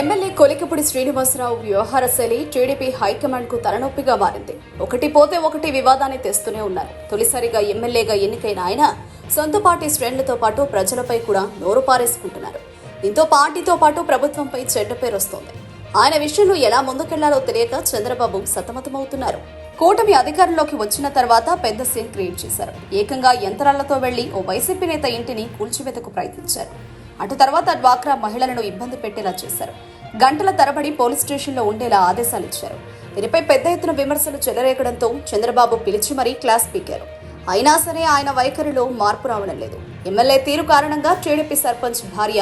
MLA Kolikapudi Srinivasarao వ్యవహార శైలి TDP హైకమాండ్కు తలనొప్పిగా మారింది. ఒకటి పోతే ఒకటి వివాదాన్ని తెస్తూనే ఉన్నారు. తొలిసారిగా ఎమ్మెల్యేగా ఎన్నికైన ఆయన సొంత పార్టీ శ్రేణులతో పాటు ప్రజలపై కూడా నోరు పారేసుకుంటున్నారు. దీంతో పార్టీతో పాటు ప్రభుత్వంపై చెడ్డ పేరు వస్తోంది ఆయన విషయంలో ఎలా ముందుకెళ్ళాలో తెలియక చంద్రబాబు సతమతమవుతున్నారు. కూటమి అధికారంలోకి వచ్చిన తర్వాత పెద్ద సీన్ క్రియేట్ చేశారు. ఏకంగా యంత్రాలతో వెళ్ళి ఓ వైసీపీ నేత ఇంటిని కూల్చివేతకు ప్రయత్నించారు. అటు తర్వాత డ్వాక్రా మహిళలను ఇబ్బంది పెట్టేలా చేశారు. గంటల తరబడి పోలీస్ స్టేషన్లో ఉండేలా ఆదేశాలు ఇచ్చారు. దీనిపై పెద్ద ఎత్తున విమర్శలు చెలరేగడంతో చంద్రబాబు పిలిచి మరీ క్లాస్ పీకారు. అయినా సరే ఆయన వైఖరిలో మార్పు రావడం లేదు. ఎమ్మెల్యే తీరు కారణంగా టీడీపీ సర్పంచ్ భార్య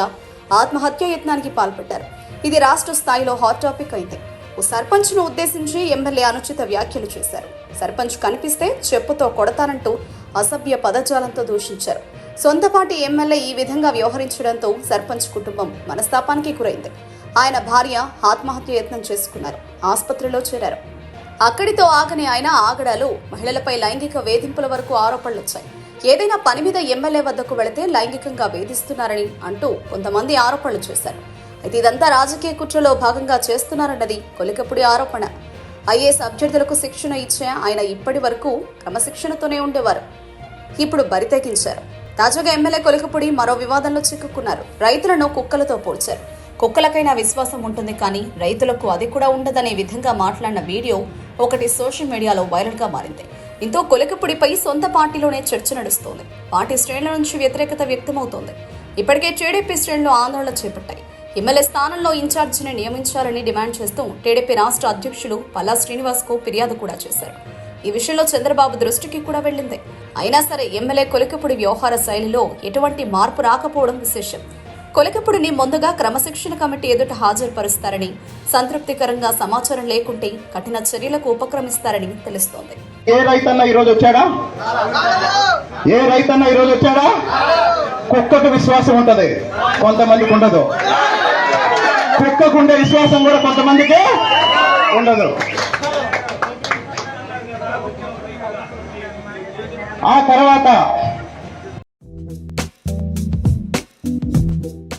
ఆత్మహత్య యత్నానికి పాల్పడ్డారు. ఇది రాష్ట్ర స్థాయిలో హాట్ టాపిక్ అయింది ఓ సర్పంచ్ను ఉద్దేశించి ఎమ్మెల్యే అనుచిత వ్యాఖ్యలు చేశారు. సర్పంచ్ కనిపిస్తే చెప్పుతో కొడతానంటూ అసభ్య పదజాలంతో దూషించారు. సొంతపాటి ఎమ్మెల్యే ఈ విధంగా వ్యవహరించడంతో సర్పంచ్ కుటుంబం మనస్తాపానికి గురైంది. ఆయన భార్య ఆత్మహత్య యత్నం చేసుకున్నారు. ఆసుపత్రిలో చేరారు. అక్కడితో ఆగని ఆయన ఆగడాలు మహిళలపై లైంగిక వేధింపుల వరకు ఆరోపణలు వచ్చాయి. ఏదైనా పని మీద ఎమ్మెల్యే వద్దకు వెళితే లైంగికంగా వేధిస్తున్నారని అంటూ కొంతమంది ఆరోపణలు చేశారు. అయితే ఇదంతా రాజకీయ కుట్రలో భాగంగా చేస్తున్నారన్నది కొలికపుడి ఆరోపణ. ఐఏఎస్ అభ్యర్థులకు శిక్షణ ఇచ్చే ఆయన ఇప్పటి వరకు క్రమశిక్షణతోనే ఉండేవారు. ఇప్పుడు బరితెగించారు తాజాగా ఎమ్మెల్యే కొలికపుడి మరో వివాదంలో చిక్కుకున్నారు. రైతులను కుక్కలతో పోల్చారు. కుక్కలకైనా విశ్వాసం ఉంటుంది కానీ రైతులకు అది కూడా ఉండదనే విధంగా మాట్లాడిన వీడియో ఒకటి సోషల్ మీడియాలో వైరల్గా మారింది. ఇంతో కొలికపుడిపై సొంత పార్టీలోనే చర్చ నడుస్తోంది. పార్టీ శ్రేణుల నుంచి వ్యతిరేకత వ్యక్తమవుతోంది. ఇప్పటికే టీడీపీ శ్రేణులు ఆందోళన చేపట్టాయి. ఎమ్మెల్యే స్థానంలో ఇన్ఛార్జిని నియమించాలని డిమాండ్ చేస్తూ టీడీపీ రాష్ట్ర అధ్యక్షులు పల్లా శ్రీనివాస్కు ఫిర్యాదు కూడా చేశారు. ఈ విషయంలో చంద్రబాబు దృష్టికి కూడా వెళ్ళింది. అయినా సరే ఎమ్మెల్యే కొలికపుడి వ్యవహార శైలిలో ఎటువంటి మార్పు రాకపోవడం విశేషం. కొలికపుడిని ముందుగా క్రమశిక్షణ కమిటీ ఎదుట హాజరుపరుస్తారని సంతృప్తికరంగా సమాచారం లేకుంటే కఠిన చర్యలకు ఉపక్రమిస్తారని తెలుస్తోంది. ఏ రైతన్న ఈరోజు వచ్చాడా? ఏ రైతన్న ఈరోజు వచ్చాడా? కుక్కకు విశ్వాసం ఉంటది. కొంతమందికి ఉండదు. కుక్కకు ఉండే విశ్వాసం కూడా కొంతమందికి ఉండదు. ఆ తర్వాత